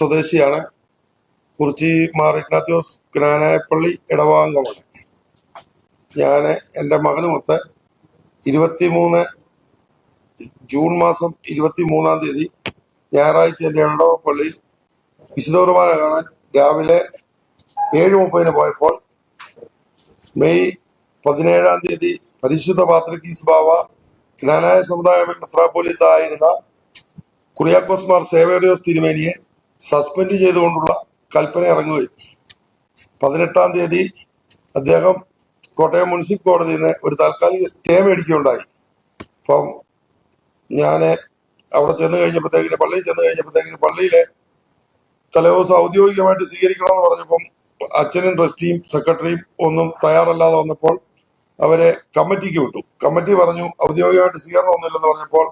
സ്വദേശിയാണ് കുറിച്ചി മാർ ഇഗ്നാത്യോസ് ജ്ഞാനായപ്പള്ളി ഇടവാംഗമാണ് ഞാൻ എന്റെ മകനുമൊത്ത് ഇരുപത്തിമൂന്ന് ജൂൺ മാസം ഇരുപത്തി മൂന്നാം തീയതി ഞായറാഴ്ച എന്റെ ഇടവപ്പള്ളിയിൽ വിശുദ്ധകുർബാന കാണാൻ രാവിലെ ഏഴ് മുപ്പതിന് പോയപ്പോൾ മെയ് പതിനേഴാം തീയതി പരിശുദ്ധ പാത്രക്കീസ് ബാവ ജ്ഞാനായ സമുദായ മെത്രാപ്പൊലിത്ത ആയിരുന്ന കുറിയാക്കോസ് മാർ സേവേറിയോസ് തിരുമേനിയെ സസ്പെൻഡ് ചെയ്തുകൊണ്ടുള്ള കൽപ്പന ഇറങ്ങുകയും. പതിനെട്ടാം തീയതി അദ്ദേഹം കോട്ടയം മുനിസിപ്പൽ കോടതിയിൽ നിന്ന് ഒരു താൽക്കാലിക സ്റ്റേ മേടിക്കുകയുണ്ടായി. അപ്പം ഞാൻ അവിടെ ചെന്ന് കഴിഞ്ഞപ്പോഴത്തേക്കിന് പള്ളിയിൽ ചെന്ന് കഴിഞ്ഞപ്പോഴത്തേക്കിന് പള്ളിയിലെ തലേദിവസം ഔദ്യോഗികമായിട്ട് സ്വീകരിക്കണമെന്ന് പറഞ്ഞപ്പം അച്ഛനും ട്രസ്റ്റിയും സെക്രട്ടറിയും ഒന്നും തയ്യാറല്ലാതെ വന്നപ്പോൾ അവരെ കമ്മിറ്റിക്ക് വിട്ടു. കമ്മിറ്റി പറഞ്ഞു ഔദ്യോഗികമായിട്ട് സ്വീകരണമൊന്നുമില്ലെന്ന് പറഞ്ഞപ്പോൾ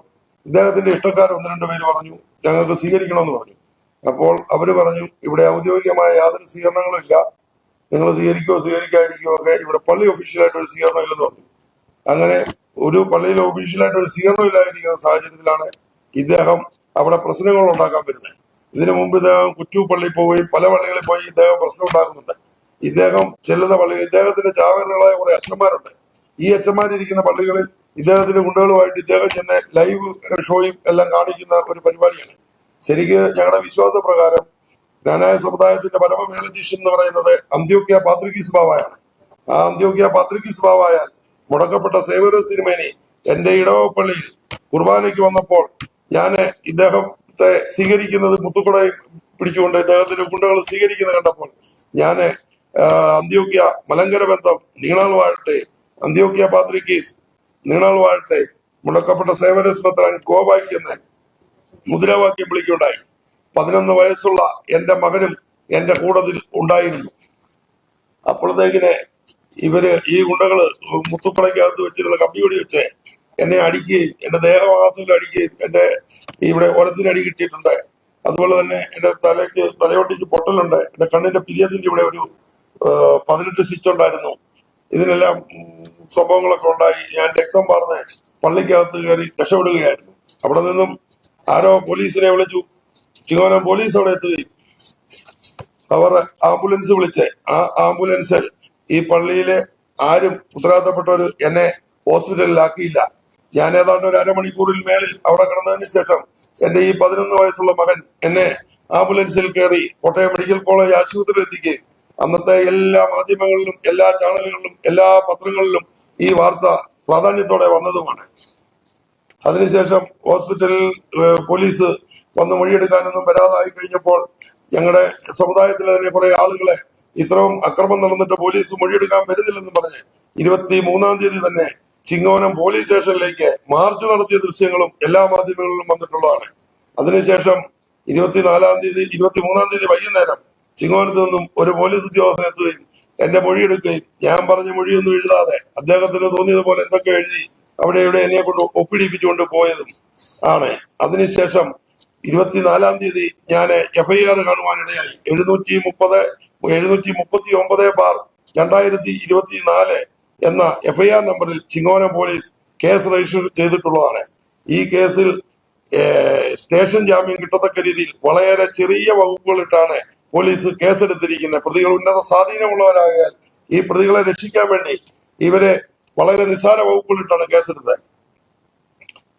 ഇദ്ദേഹത്തിന്റെ ഇഷ്ടക്കാർ ഒന്ന് രണ്ട് പേര് പറഞ്ഞു ഞങ്ങൾക്ക് സ്വീകരിക്കണമെന്ന് പറഞ്ഞു. അപ്പോൾ അവർ പറഞ്ഞു ഇവിടെ ഔദ്യോഗികമായ യാതൊരു സ്വീകരണങ്ങളും ഇല്ല. നിങ്ങൾ സ്വീകരിക്കുകയോ സ്വീകരിക്കാതിരിക്കുകയോ ഒക്കെ ഇവിടെ പള്ളി ഒഫീഷ്യലായിട്ട് ഒരു സ്വീകരണം ഇല്ലെന്ന് പറഞ്ഞു. അങ്ങനെ ഒരു പള്ളിയിൽ ഒഫീഷ്യലായിട്ട് ഒരു സ്വീകരണം ഇല്ലാതിരിക്കുന്ന സാഹചര്യത്തിലാണ് ഇദ്ദേഹം അവിടെ പ്രശ്നങ്ങൾ ഉണ്ടാക്കാൻ വരുന്നത്. ഇതിനു മുമ്പ് ഇദ്ദേഹം കുറ്റു പള്ളിയിൽ പോവുകയും പല പള്ളികളിൽ പോയി ഇദ്ദേഹം പ്രശ്നം ഉണ്ടാക്കുന്നുണ്ട്. ഇദ്ദേഹം ചെല്ലുന്ന പള്ളികൾ ഇദ്ദേഹത്തിന്റെ ചാവറുകളായ കുറെ അച്ഛന്മാരുണ്ട്. ഈ അച്ഛന്മാരിരിക്കുന്ന പള്ളികളിൽ ഇദ്ദേഹത്തിന്റെ ഗുണ്ടകളുമായിട്ട് ഇദ്ദേഹം ചെന്ന് ലൈവ് ഷോയും എല്ലാം കാണിക്കുന്ന ഒരു പരിപാടിയാണ്. ശരിക്ക് ഞങ്ങളുടെ വിശ്വാസ പ്രകാരം ജ്ഞാനായ സമുദായത്തിന്റെ പരമമേലധീഷൻ എന്ന് പറയുന്നത് അന്ത്യോക്യ പാത്രികീസ് ബാവായാണ് ആ അന്ത്യോക്യ പാത്രികീസ് ബാവായാൽ മുടക്കപ്പെട്ട സേവര സിനിമേനി എന്റെ ഇടവപ്പള്ളിയിൽ കുർബാനയ്ക്ക് വന്നപ്പോൾ ഞാൻ ഇദ്ദേഹത്തെ സ്വീകരിക്കുന്നത് മുത്തുക്കുടയും പിടിച്ചുകൊണ്ട് ഇദ്ദേഹത്തിന്റെ ഗുണ്ടകൾ സ്വീകരിക്കുന്നത് കണ്ടപ്പോൾ ഞാൻ അന്ത്യോക്യ മലങ്കര ബന്ധം നീണാൾ വാഴട്ടെ അന്ത്യോക്യ പാത്രികീസ് നീണാൾ വാഴട്ടെ മുടക്കപ്പെട്ട സേവന സ്മത്രാൻ ഗോപായ്ക്ക് എന്ന് മുദ്രാവാക്യം വിളിക്കുണ്ടായി പതിനൊന്ന് വയസ്സുള്ള എന്റെ മകനും എന്റെ കൂടതിൽ ഉണ്ടായിരുന്നു. അപ്പോഴത്തേക്കിന് ഇവർ ഈ ഗുണ്ടകൾ മുത്തുപ്പടയ്ക്കകത്ത് വെച്ചിരുന്ന കമ്പിയോടി വെച്ച് എന്നെ അടിക്കുകയും എന്റെ ദേഹഭാഗത്തിൽ അടിക്കുകയും എന്റെ ഇവിടെ ഒരത്തിന് അടി കിട്ടിയിട്ടുണ്ട്. അതുപോലെ തന്നെ എന്റെ തലയ്ക്ക് തലയോട്ടിക്ക് പൊട്ടലുണ്ട്. എന്റെ കണ്ണിന്റെ പിരിയത്തിന്റെ ഇവിടെ ഒരു പതിനെട്ട് സ്റ്റിച്ച് ഉണ്ടായിരുന്നു. ഇതിനെല്ലാം സംഭവങ്ങളൊക്കെ ഉണ്ടായി. ഞാൻ രക്തം പാർന്ന് പള്ളിക്കകത്ത് കയറി രക്ഷപ്പെടുകയായിരുന്നു. അവിടെ നിന്നും ആരോ പോലീസിനെ വിളിച്ചു. ചിങ്ങോനം പോലീസ് അവിടെ എത്തുകയും അവർ ആംബുലൻസ് വിളിച്ച് ആ ആംബുലൻസിൽ ഈ പള്ളിയിലെ ആരും ഉത്തരവാദിത്തപ്പെട്ടവർ എന്നെ ഹോസ്പിറ്റലിലാക്കിയില്ല. ഞാൻ ഏതാണ്ട് ഒരു അരമണിക്കൂറിൽ മേളിൽ അവിടെ കിടന്നതിന് ശേഷം എന്റെ ഈ പതിനൊന്ന് വയസ്സുള്ള മകൻ എന്നെ ആംബുലൻസിൽ കയറി കോട്ടയം മെഡിക്കൽ കോളേജ് ആശുപത്രിയിൽ എത്തിക്കുകയും അന്നത്തെ എല്ലാ മാധ്യമങ്ങളിലും എല്ലാ ചാനലുകളിലും എല്ലാ പത്രങ്ങളിലും ഈ വാർത്ത പ്രാധാന്യത്തോടെ വന്നതുമാണ്. അതിനുശേഷം ഹോസ്പിറ്റലിൽ പോലീസ് വന്ന് മൊഴിയെടുക്കാനൊന്നും വരാതായി കഴിഞ്ഞപ്പോൾ ഞങ്ങളുടെ സമുദായത്തിലെ തന്നെ കുറെ ആളുകളെ ഇത്രയും അക്രമം നടന്നിട്ട് പോലീസ് മൊഴിയെടുക്കാൻ വരുന്നില്ലെന്ന് പറഞ്ഞ് ഇരുപത്തി മൂന്നാം തീയതി തന്നെ ചിങ്ങോനം പോലീസ് സ്റ്റേഷനിലേക്ക് മാർച്ച് നടത്തിയ ദൃശ്യങ്ങളും എല്ലാ മാധ്യമങ്ങളിലും വന്നിട്ടുള്ളതാണ്. അതിനുശേഷം ഇരുപത്തിനാലാം തീയതി ഇരുപത്തി മൂന്നാം തീയതി വൈകുന്നേരം ചിങ്ങോനത്ത് നിന്നും ഒരു പോലീസ് ഉദ്യോഗസ്ഥൻ എത്തുകയും എന്റെ മൊഴിയെടുക്കുകയും ഞാൻ പറഞ്ഞ മൊഴിയൊന്നും എഴുതാതെ അദ്ദേഹത്തിന് തോന്നിയതുപോലെ എന്തൊക്കെ എഴുതി അവിടെ ഇവിടെ എന്നെ കൊണ്ട് ഒപ്പിടിപ്പിച്ചുകൊണ്ട് പോയതും ആണ്. അതിനുശേഷം ഇരുപത്തിനാലാം തീയതി ഞാൻ എഫ്ഐആർ കാണുവാനിടയായി. എഴുന്നൂറ്റി മുപ്പത് എഴുന്നൂറ്റി മുപ്പത്തി ഒമ്പത് ബാർ രണ്ടായിരത്തി ഇരുപത്തിനാല് എന്ന എഫ്ഐആർ നമ്പറിൽ ചിങ്ങോന പോലീസ് കേസ് രജിസ്റ്റർ ചെയ്തിട്ടുള്ളതാണ്. ഈ കേസിൽ സ്റ്റേഷൻ ജാമ്യം കിട്ടത്തക്ക രീതിയിൽ വളരെ ചെറിയ വകുപ്പുകളിട്ടാണ് പോലീസ് കേസെടുത്തിരിക്കുന്നത് പ്രതികൾ ഉന്നത സ്വാധീനമുള്ളവരായാൽ ഈ പ്രതികളെ രക്ഷിക്കാൻ വേണ്ടി ഇവരെ വളരെ നിസ്സാര വകുപ്പുകളിട്ടാണ് കേസെടുത്തത്.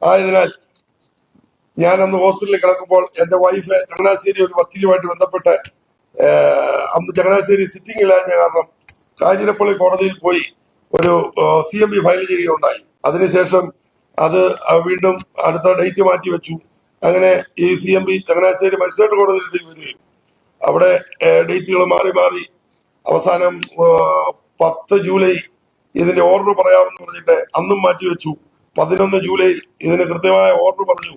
ആയതിനാൽ ഞാൻ അന്ന് ഹോസ്പിറ്റലിൽ കിടക്കുമ്പോൾ എന്റെ വൈഫ് ചങ്ങനാശ്ശേരി ഒരു വക്കീലുമായിട്ട് ബന്ധപ്പെട്ട് അന്ന് ചങ്ങനാശ്ശേരി സിറ്റിംഗ് ഇല്ലാഞ്ഞ കാരണം കാഞ്ഞിരപ്പള്ളി കോടതിയിൽ പോയി ഒരു സി എം ബി ഫയൽ ചെയ്യുകയുണ്ടായി. അതിനുശേഷം അത് വീണ്ടും അടുത്ത ഡേറ്റ് മാറ്റി വെച്ചു. അങ്ങനെ ഈ C M B Changanassery magistrate കോടതിയിലേക്ക് വരികയും അവിടെ ഡേറ്റുകൾ മാറി മാറി അവസാനം പത്ത് ജൂലൈ ഇതിന്റെ ഓർഡർ പറയാമെന്ന് പറഞ്ഞിട്ട് അന്നും മാറ്റിവെച്ചു പതിനൊന്ന് ജൂലൈയിൽ ഇതിന് കൃത്യമായ ഓർഡർ പറഞ്ഞു.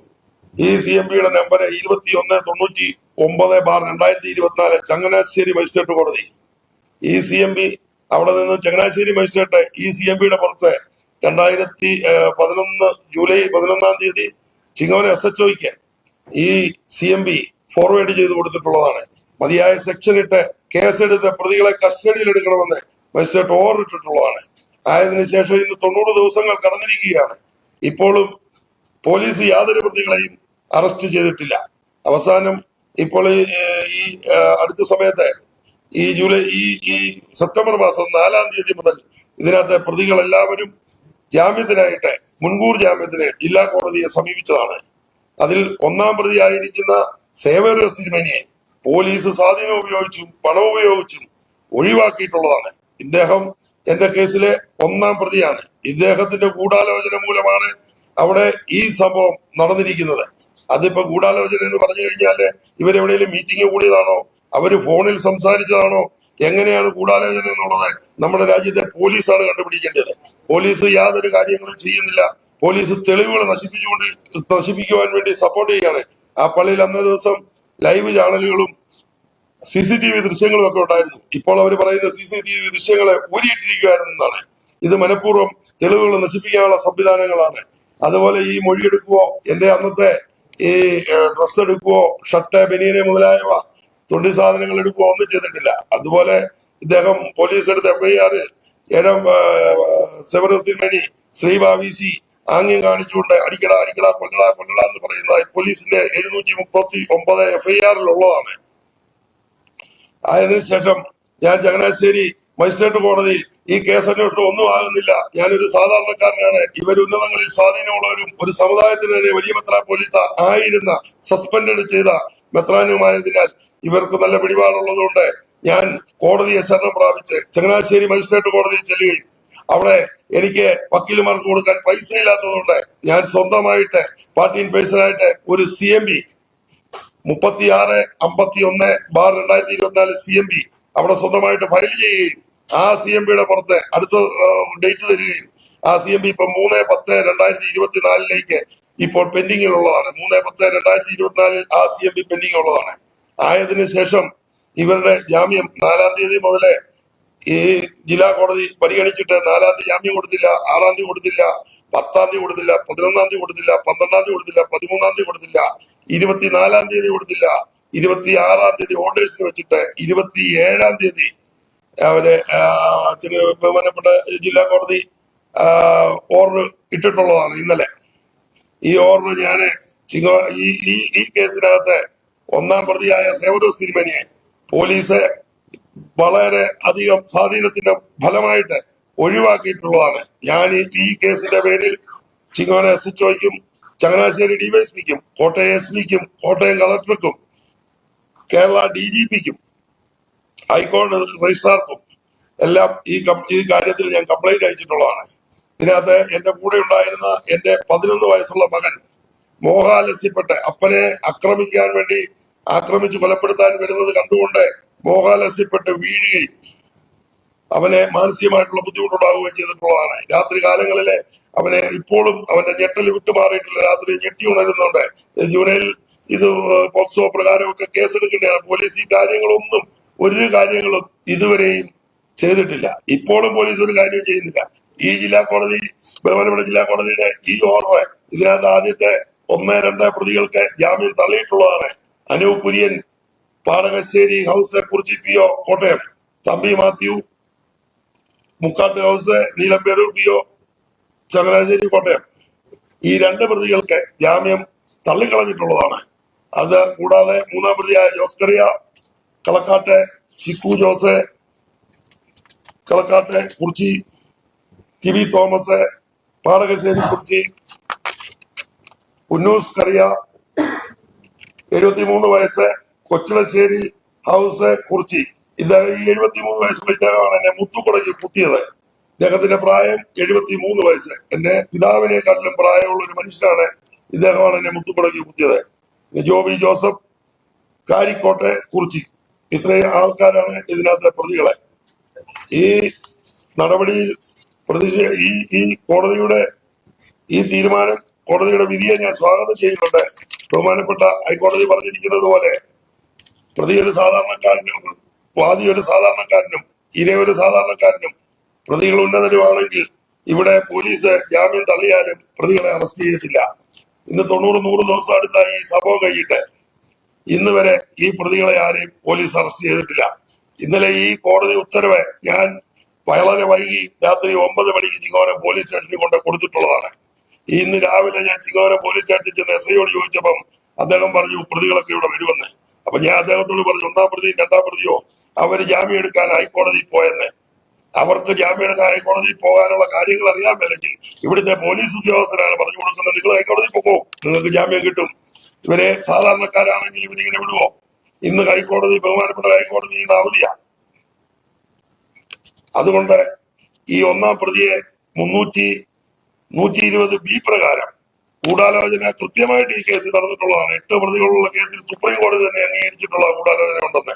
ഈ സി എം പിയുടെ നമ്പർ ഇരുപത്തി ഒന്ന് തൊണ്ണൂറ്റി ഒമ്പത് ബാർ രണ്ടായിരത്തി ഇരുപത്തിനാല് ചങ്ങനാശ്ശേരി മജിസ്ട്രേറ്റ് കോടതി. ഈ സി എം പി അവിടെ നിന്ന് ചങ്ങനാശ്ശേരി മജിസ്ട്രേറ്റ് ഈ സി എം പിയുടെ പുറത്ത് രണ്ടായിരത്തി പതിനൊന്ന് ജൂലൈ പതിനൊന്നാം തീയതി ചിങ്ങവന എസ് എച്ച് ഒക്ക് ഈ സി എം പി ഫോർവേഡ് ചെയ്ത് കൊടുത്തിട്ടുള്ളതാണ്. മതിയായ സെക്ഷൻ ഇട്ട് കേസെടുത്ത് പ്രതികളെ കസ്റ്റഡിയിൽ എടുക്കണമെന്ന് മജിസ്ട്രേറ്റ് ഓർഡർ ഇട്ടിട്ടുള്ളതാണ്. ആയതിനു ശേഷം ഇന്ന് തൊണ്ണൂറ് ദിവസങ്ങൾ കടന്നിരിക്കുകയാണ്. ഇപ്പോഴും പോലീസ് യാതൊരു പ്രതികളെയും അറസ്റ്റ് ചെയ്തിട്ടില്ല. അവസാനം ഇപ്പോൾ ഈ അടുത്ത സമയത്ത് ഈ ജൂലൈ ഈ ഈ സെപ്റ്റംബർ മാസം നാലാം തീയതി മുതൽ ഇതിനകത്തെ പ്രതികൾ എല്ലാവരും ജാമ്യത്തിനായിട്ട് മുൻകൂർ ജാമ്യത്തിന് ജില്ലാ കോടതിയെ സമീപിച്ചതാണ്. അതിൽ ഒന്നാം പ്രതിയായിരിക്കുന്ന സേവര തിരുമേനിയെ പോലീസ് സ്വാധീനം ഉപയോഗിച്ചും പണം ഉപയോഗിച്ചും ഒഴിവാക്കിയിട്ടുള്ളതാണ്. ഇദ്ദേഹം എന്റെ കേസിലെ ഒന്നാം പ്രതിയാണ്. ഇദ്ദേഹത്തിന്റെ ഗൂഢാലോചന മൂലമാണ് അവിടെ ഈ സംഭവം നടന്നിരിക്കുന്നത്. അതിപ്പോ ഗൂഢാലോചന എന്ന് പറഞ്ഞു കഴിഞ്ഞാൽ ഇവരെവിടെയെങ്കിലും മീറ്റിംഗ് കൂടിയതാണോ? അവർ ഫോണിൽ സംസാരിച്ചതാണോ? എങ്ങനെയാണ് ഗൂഢാലോചന എന്നുള്ളത് നമ്മുടെ രാജ്യത്തെ പോലീസാണ് കണ്ടുപിടിക്കേണ്ടത്. പോലീസ് യാതൊരു കാര്യങ്ങളും ചെയ്യുന്നില്ല. പോലീസ് തെളിവുകൾ നശിപ്പിച്ചുകൊണ്ട് നശിപ്പിക്കുവാൻ വേണ്ടി സപ്പോർട്ട് ചെയ്യാണ്. ആ പള്ളിയിൽ അന്നേ ദിവസം ലൈവ് ചാനലുകളും സി സി ടി വി ദൃശ്യങ്ങളും ഒക്കെ ഉണ്ടായിരുന്നു. ഇപ്പോൾ അവർ പറയുന്ന സി സി ടി വി ദൃശ്യങ്ങളെ ഊരിയിട്ടിരിക്കുകയായിരുന്നതാണ് ഇത് മനഃപൂർവം തെളിവുകൾ നശിപ്പിക്കാനുള്ള സംവിധാനങ്ങളാണ്. അതുപോലെ ഈ മൊഴിയെടുക്കുവോ എന്റെ അന്നത്തെ ഈ ഡ്രസ് എടുക്കുവോ ഷർട്ട് ബനീനെ മുതലായവ തൊണ്ടി സാധനങ്ങൾ എടുക്കുവോ ഒന്നും ചെയ്തിട്ടില്ല. അതുപോലെ ഇദ്ദേഹം പോലീസ് എടുത്ത എഫ്ഐആറിൽ ഏഴാം ശ്രീ ശ്രീഭാവിസി ആംഗ്യം കാണിച്ചുകൊണ്ട് അടിക്കട അടിക്കട കൊല്ലട കൊല്ലട എന്ന് പറയുന്ന പോലീസിന്റെ എഴുന്നൂറ്റി മുപ്പത്തി ഒമ്പത് എഫ്ഐആറിൽ ഉള്ളതാണ് അതിനുശേഷം ഞാൻ ചങ്ങനാശ്ശേരി മജിസ്ട്രേറ്റ് കോടതിയിൽ ഈ കേസ് അന്വേഷണം ഒന്നും ആകുന്നില്ല. ഞാനൊരു സാധാരണക്കാരനാണ്. ഇവർ ഉന്നതങ്ങളിൽ സ്വാധീനമുള്ളവരും ഒരു സമുദായത്തിന് തന്നെ വലിയ മെത്രാപ്പൊലിത്ത ആയിരുന്ന സസ്പെൻഡ് ചെയ്ത മെത്രാനുമായതിനാൽ ഇവർക്ക് നല്ല പിടിപാടുള്ളതുകൊണ്ട് ഞാൻ കോടതിയെ ശരണം പ്രാപിച്ച് ചങ്ങനാശ്ശേരി മജിസ്ട്രേറ്റ് കോടതിയിൽ ചെല്ലുകയും അവിടെ എനിക്ക് വക്കീലുമാർക്ക് കൊടുക്കാൻ പൈസ ഇല്ലാത്തതുകൊണ്ട് ഞാൻ സ്വന്തമായിട്ട് പാർട്ടി ഇൻപേഴ്സണായിട്ട് ഒരു സി എം ബി മുപ്പത്തിയാറ് അമ്പത്തി ഒന്ന് ബാർ രണ്ടായിരത്തി ഇരുപത്തിനാല് സി എം പി അവിടെ സ്വന്തമായിട്ട് ഫയൽ ചെയ്യുകയും ആ സി എം പിയുടെ പുറത്ത് അടുത്ത ഡേറ്റ് തരികയും ആ സി എം പി ഇപ്പൊ മൂന്ന് പത്ത് രണ്ടായിരത്തി ഇരുപത്തിനാലിലേക്ക് ഇപ്പോൾ പെൻഡിങ്ങിൽ ഉള്ളതാണ് മൂന്ന് പത്ത് രണ്ടായിരത്തി ഇരുപത്തിനാലിൽ ആ സി എം പി പെൻഡിങ് ഉള്ളതാണ്. ആയതിനു ശേഷം ഇവരുടെ ജാമ്യം നാലാം തീയതി മുതലേ ഈ ജില്ലാ കോടതി പരിഗണിച്ചിട്ട് നാലാം തീയതി ജാമ്യം കൊടുത്തില്ല ആറാം തീയതി കൊടുത്തില്ല പത്താം തീയതി കൊടുത്തില്ല പതിനൊന്നാം തീയതി കൊടുത്തില്ല പന്ത്രണ്ടാം തീയതി കൊടുത്തില്ല പതിമൂന്നാം തീയതി കൊടുത്തില്ല. ഇരുപത്തിനാലാം തീയതി കൊടുത്തില്ല. ഇരുപത്തി ആറാം തീയതി ഓർഡേഴ്സിന് വെച്ചിട്ട് ഇരുപത്തി ഏഴാം തീയതി അവർ ബഹുമാനപ്പെട്ട ജില്ലാ കോടതി ഓർഡർ ഇട്ടിട്ടുള്ളതാണ് ഇന്നലെ. ഈ ഓർഡർ ഞാൻ ഈ ഈ ഈ കേസിനകത്ത് ഒന്നാം പ്രതിയായ സേവദോസ് സിനിമനെ പോലീസ് വളരെ അധികം സ്വാധീനത്തിന്റെ ഫലമായിട്ട് ഒഴിവാക്കിയിട്ടുള്ളതാണ്. ഞാൻ ഈ കേസിന്റെ പേരിൽ ചിങ്ങോനെ ഒയ്ക്കും ചങ്ങനാശ്ശേരി ഡിവൈഎസ്പിക്കും കോട്ടയം എസ് പിക്കും കോട്ടയം കളക്ടർക്കും കേരള ഡി ജി പിക്കും ഹൈക്കോടതി രജിസ്ട്രാർക്കും എല്ലാം ഈ ഈ കാര്യത്തിൽ ഞാൻ കംപ്ലൈന്റ് അയച്ചിട്ടുള്ളതാണ്. ഇതിനകത്ത് എന്റെ കൂടെ ഉണ്ടായിരുന്ന എന്റെ പതിനൊന്ന് വയസ്സുള്ള മകൻ മോഹാലസ്യപ്പെട്ട് അപ്പനെ ആക്രമിക്കാൻ വേണ്ടി ആക്രമിച്ച് കൊലപ്പെടുത്താൻ വരുന്നത് കണ്ടുകൊണ്ട് മോഹാലസ്യപ്പെട്ട് വീഴുകയും അവനെ മാനസികമായിട്ടുള്ള ബുദ്ധിമുട്ടുണ്ടാവുകയും ചെയ്തിട്ടുള്ളതാണ്. രാത്രി കാലങ്ങളിലെ അവനെ ഇപ്പോഴും അവന്റെ ഞെട്ടൽ വിട്ടുമാറിയിട്ടില്ല. രാത്രി ഞെട്ടി ഉണരുന്നുണ്ട്. ജൂനയിൽ ഇത് പോക്സോ പ്രകാരമൊക്കെ കേസെടുക്കേണ്ടതാണ്. പോലീസ് ഈ കാര്യങ്ങളൊന്നും ഒരു കാര്യങ്ങളും ഇതുവരെയും ചെയ്തിട്ടില്ല. ഇപ്പോഴും പോലീസ് ഒരു കാര്യവും ചെയ്യുന്നില്ല. ഈ ജില്ലാ കോടതി ബഹുമാനപ്പെട്ട ജില്ലാ കോടതിയുടെ ഈ ഓർഡർ ഇതിനകത്ത് ആദ്യത്തെ ഒന്ന് രണ്ട് പ്രതികൾക്ക് ജാമ്യം തള്ളിയിട്ടുള്ളതാണ്. Anoop Kurian Padakassery house Kurichi P O Kottayam Thampi Mathew Mukkattu house Neelamperoor P O Changanassery Kottayam. ഈ രണ്ട് പ്രതികൾക്ക് ജാമ്യം തള്ളിക്കളഞ്ഞിട്ടുള്ളതാണ്. അത് കൂടാതെ മൂന്നാം പ്രതിയായ ജോസ് കറിയ കളക്കാട്ട് ചിക്കു ജോസ് കളക്കാട്ടെ കുറിച്ചി ടി തോമസ് പാടകശ്ശേരി കുറിച്ചി ഉന്നൂസ് കറിയ എഴുപത്തിമൂന്ന് വയസ്സ് കൊച്ചിളശ്ശേരി ഹൗസ് കുറിച്ചി. ഈ എഴുപത്തിമൂന്ന് വയസ്സുള്ള ഇദ്ദേഹമാണ് എന്നെ മുത്തുകുടക്കി കുത്തിയത്. ഇദ്ദേഹത്തിന്റെ പ്രായം എഴുപത്തി മൂന്ന് വയസ്സ്. എന്റെ പിതാവിനെക്കാട്ടിലും പ്രായമുള്ള ഒരു മനുഷ്യനാണ് ഇദ്ദേഹമാണ് എന്നെ മുത്തുപടക്കി കുത്തിയത്. ജോബി ജോസഫ് കാരിക്കോട്ടെ കുറിച്ചി. ഇത്രയും ആൾക്കാരാണ് ഇതിനകത്തെ പ്രതികളെ. ഈ നടപടിയിൽ പ്രതി ഈ ഈ കോടതിയുടെ ഈ തീരുമാനം കോടതിയുടെ വിധിയെ ഞാൻ സ്വാഗതം ചെയ്യുന്നുണ്ട്. ബഹുമാനപ്പെട്ട ഹൈക്കോടതി പറഞ്ഞിരിക്കുന്നത് പോലെ പ്രതി ഒരു സാധാരണക്കാരനും വാദി ഒരു സാധാരണക്കാരനും ഇര ഒരു സാധാരണക്കാരനും പ്രതികൾ ഉന്നതരുമാണെങ്കിൽ ഇവിടെ പോലീസ് ജാമ്യം തള്ളിയാലും പ്രതികളെ അറസ്റ്റ് ചെയ്തിട്ടില്ല ഇന്ന് തൊണ്ണൂറ് നൂറ് ദിവസം അടുത്ത ഈ സംഭവം കഴിഞ്ഞിട്ട് ഇന്ന് വരെ ഈ പ്രതികളെ ആരെയും പോലീസ് അറസ്റ്റ് ചെയ്തിട്ടില്ല. ഇന്നലെ ഈ കോടതി ഉത്തരവ് ഞാൻ വളരെ വൈകി രാത്രി ഒമ്പത് മണിക്ക് ചിങ്ങോരം പോലീസ് സ്റ്റേഷനിൽ കൊണ്ട് കൊടുത്തിട്ടുള്ളതാണ്. ഇന്ന് രാവിലെ ഞാൻ ചിങ്ങോരം പോലീസ് സ്റ്റേഷനിൽ ചെന്ന് എസ് ഐയോട് ചോദിച്ചപ്പം അദ്ദേഹം പറഞ്ഞു പ്രതികളൊക്കെ ഇവിടെ വരുമെന്ന്. അപ്പൊ ഞാൻ അദ്ദേഹത്തോട് പറഞ്ഞു ഒന്നാം പ്രതിയും രണ്ടാം പ്രതിയോ? അവർ ജാമ്യം എടുക്കാൻ ഹൈക്കോടതിയിൽ പോയെന്ന്. അവർക്ക് ജാമ്യം എടുക്കാൻ ഹൈക്കോടതിയിൽ പോകാനുള്ള കാര്യങ്ങൾ അറിയാമല്ലെങ്കിൽ ഇവിടുത്തെ പോലീസ് ഉദ്യോഗസ്ഥരാണ് പറഞ്ഞു കൊടുക്കുന്നത്. നിങ്ങൾ ഹൈക്കോടതിയിൽ പോകോ. നിങ്ങൾക്ക് ജാമ്യം കിട്ടും. ഇവരെ സാധാരണക്കാരാണെങ്കിൽ ഇവരിങ്ങനെ വിടുവോ? ഇന്ന് ഹൈക്കോടതി ബഹുമാനപ്പെട്ട ഹൈക്കോടതി ഇന്ന് അവധിയാണ്. അതുകൊണ്ട് ഈ ഒന്നാം പ്രതിയെ മുന്നൂറ്റി നൂറ്റി ഇരുപത് ബി പ്രകാരം ഗൂഢാലോചന കൃത്യമായിട്ട് ഈ കേസിൽ നടന്നിട്ടുള്ളതാണ്. എട്ട് പ്രതികളുള്ള കേസിൽ സുപ്രീം കോടതി തന്നെ അംഗീകരിച്ചിട്ടുള്ള ഗൂഢാലോചന ഉണ്ടെന്ന്.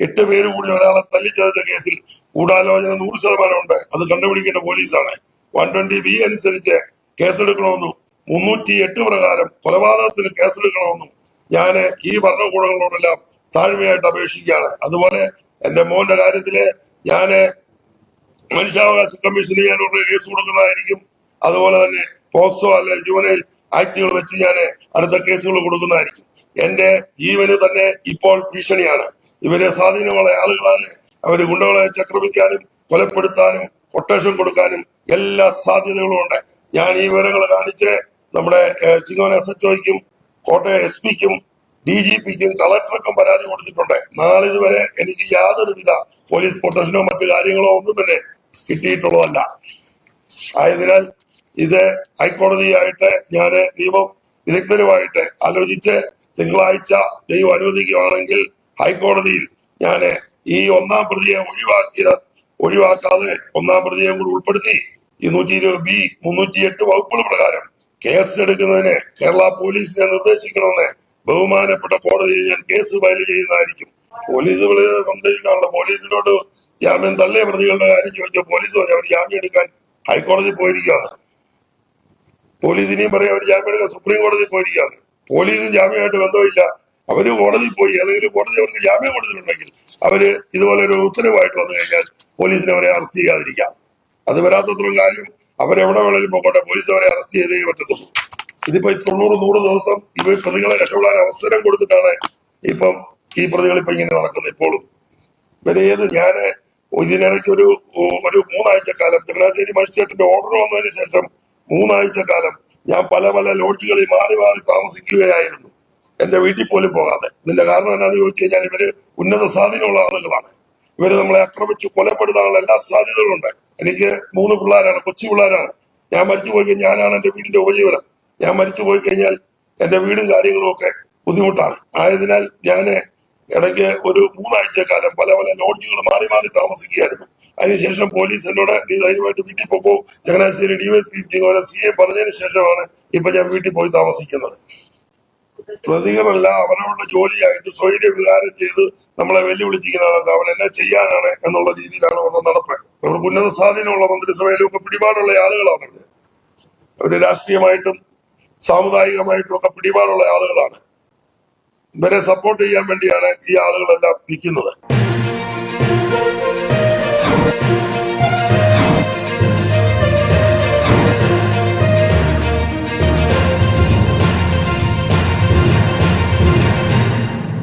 എട്ട് പേര് കൂടി ഒരാളെ തല്ലിച്ചതച്ച കേസിൽ ഗൂഢാലോചന നൂറ് ശതമാനം ഉണ്ട്. അത് കണ്ടുപിടിക്കേണ്ട പോലീസാണ്. വൺ ട്വന്റി ബി അനുസരിച്ച് കേസെടുക്കണമെന്നും മുന്നൂറ്റി എട്ട് പ്രകാരം കൊലപാതകത്തിന് കേസെടുക്കണമെന്നും ഞാൻ ഈ ഭരണകൂടങ്ങളോടെല്ലാം താഴ്മയായിട്ട് അപേക്ഷിക്കുകയാണ്. അതുപോലെ എന്റെ മോന്റെ കാര്യത്തിൽ ഞാൻ മനുഷ്യാവകാശ കമ്മീഷന് ഞാൻ ഉടനെ കേസ് കൊടുക്കുന്നതായിരിക്കും. അതുപോലെ തന്നെ പോക്സോ അല്ലെ ജുവനൈൽ ആക്ടുകൾ വെച്ച് ഞാൻ അടുത്ത കേസുകൾ കൊടുക്കുന്നതായിരിക്കും. എന്റെ ജീവന് തന്നെ ഇപ്പോൾ ഭീഷണിയാണ്. ഇവർ സ്വാധീനമുള്ള ആളുകളാണ് അവർ ഗുണ്ടകളെ ചക്രമിക്കാനും കൊലപ്പെടുത്താനും കൊട്ടേഷൻ കൊടുക്കാനും എല്ലാ സാധ്യതകളും ഉണ്ട്. ഞാൻ ഈ വിവരങ്ങൾ കാണിച്ച് നമ്മുടെ ചിങ്ങോന എസ് എച്ച് ഒയ്ക്കും കോട്ടയം എസ് പിക്കും ഡി ജി പിക്കും കളക്ടർക്കും പരാതി കൊടുത്തിട്ടുണ്ട്. നാളിതുവരെ എനിക്ക് യാതൊരുവിധ പോലീസ് പ്രൊട്ടക്ഷനോ മറ്റു കാര്യങ്ങളോ ഒന്നും തന്നെ കിട്ടിയിട്ടുള്ളതല്ല. ആയതിനാൽ ഇത് ഹൈക്കോടതിയായിട്ട് ഞാൻ നിയമം വിദഗ്ധരുമായിട്ട് ആലോചിച്ച് തിങ്കളാഴ്ച ദൈവം അനുവദിക്കുകയാണെങ്കിൽ ഹൈക്കോടതിയിൽ ഞാൻ ഈ ഒന്നാം പ്രതിയെ ഒഴിവാക്കിയ ഒഴിവാക്കാതെ ഒന്നാം പ്രതിയെ കൂടി ഉൾപ്പെടുത്തി. ഈ നൂറ്റി ഇരുപത് ബി മുന്നൂറ്റി എട്ട് വകുപ്പുകൾ പ്രകാരം കേസ് എടുക്കുന്നതിന് കേരള പോലീസിനെ നിർദ്ദേശിക്കണമെന്ന് ബഹുമാനപ്പെട്ട കോടതിയിൽ ഞാൻ കേസ് ഫയൽ ചെയ്യുന്നതായിരിക്കും. പോലീസ് സംരക്ഷിക്കാനുള്ള പോലീസിനോട് ജാമ്യം തള്ളിയ പ്രതികളുടെ കാര്യം ചോദിച്ചാൽ പോലീസ് പറഞ്ഞു അവർ ജാമ്യം എടുക്കാൻ ഹൈക്കോടതി പോയിരിക്കുകയാണ്. പോലീസ് ഇനിയും പറയാം അവർ ജാമ്യം എടുക്കാൻ സുപ്രീം കോടതി പോയിരിക്കുകയാണ്. പോലീസും ജാമ്യമായിട്ട് ബന്ധമില്ല. അവർ കോടതി പോയി. ഏതെങ്കിലും കോടതി അവർക്ക് ജാമ്യം കൊടുത്തിട്ടുണ്ടെങ്കിൽ അവർ ഇതുപോലെ ഒരു ഉത്തരവായിട്ട് വന്നു കഴിഞ്ഞാൽ പോലീസിനെ അവരെ അറസ്റ്റ് ചെയ്യാതിരിക്കാം. അത് വരാത്തത്രയും കാര്യം അവരെവിടെ വേണേലും പോകട്ടെ പോലീസ് അവരെ അറസ്റ്റ് ചെയ്തേ പറ്റത്തുള്ളൂ. ഇതിപ്പോ തൊണ്ണൂറ് നൂറ് ദിവസം ഇവ പ്രതികളെ രക്ഷപ്പെടാൻ അവസരം കൊടുത്തിട്ടാണ് ഇപ്പം ഈ പ്രതികൾ ഇപ്പൊ ഇങ്ങനെ നടക്കുന്നത് ഇപ്പോഴും. ഇവരേത് ഞാൻ ഇതിനിടയ്ക്ക് ഒരു ഒരു മൂന്നാഴ്ച കാലം ചങ്ങനാശ്ശേരി മജിസ്ട്രേറ്റിന്റെ ഓർഡർ വന്നതിന് ശേഷം മൂന്നാഴ്ച കാലം ഞാൻ പല പല ലോഡ്ജുകളിൽ മാറി മാറി താമസിക്കുകയായിരുന്നു. എന്റെ വീട്ടിൽ പോലും പോകാതെ. ഇതിന്റെ കാരണം എന്നാന്ന് ചോദിച്ചു കഴിഞ്ഞാൽ ഇവർ ഉന്നത സ്വാധീനമുള്ള ആളുകളാണ്. ഇവർ നമ്മളെ ആക്രമിച്ചു കൊലപ്പെടുത്താനുള്ള എല്ലാ സാധ്യതകളും ഉണ്ട്. എനിക്ക് മൂന്ന് പിള്ളേരാണ് കൊച്ചു പിള്ളേരാണ്. ഞാൻ മരിച്ചു പോയി കഴിഞ്ഞാൽ ഞാനാണ് എന്റെ വീടിന്റെ ഉപജീവനം. ഞാൻ മരിച്ചു പോയി കഴിഞ്ഞാൽ എന്റെ വീടും കാര്യങ്ങളും ഒക്കെ ബുദ്ധിമുട്ടാണ്. ആയതിനാൽ ഞാൻ ഇടയ്ക്ക് ഒരു മൂന്നാഴ്ച കാലം പല പല ലോഡ്ജുകൾ മാറി മാറി താമസിക്കുകയായിരുന്നു. അതിനുശേഷം പോലീസ് എന്നോട് നീ ധൈര്യമായിട്ട് വീട്ടിൽ പോക്കോ. ചങ്ങനാശ്ശേരി ഡിവൈഎസ്പി സി എ പറഞ്ഞതിന് ശേഷമാണ് ഇപ്പൊ ഞാൻ വീട്ടിൽ പോയി താമസിക്കുന്നത്. പ്രതികളല്ല അവനവരുടെ ജോലിയായിട്ട് സ്വൈര്യ വികാരം ചെയ്ത് നമ്മളെ വെല്ലുവിളിച്ചിരിക്കുന്നതാണ്. അവൻ എന്നെ ചെയ്യാനാണ് എന്നുള്ള രീതിയിലാണ് അവരുടെ നടപ്പ്. അവർക്ക് ഉന്നത സ്വാധീനമുള്ള മന്ത്രിസഭയിലും ഒക്കെ പിടിപാടുള്ള ആളുകളാണ് അവർ അവർ രാഷ്ട്രീയമായിട്ടും സാമുദായികമായിട്ടും ഒക്കെ പിടിപാടുള്ള ആളുകളാണ്. ഇവരെ സപ്പോർട്ട് ചെയ്യാൻ വേണ്ടിയാണ് ഈ ആളുകളെല്ലാം നിൽക്കുന്നത്.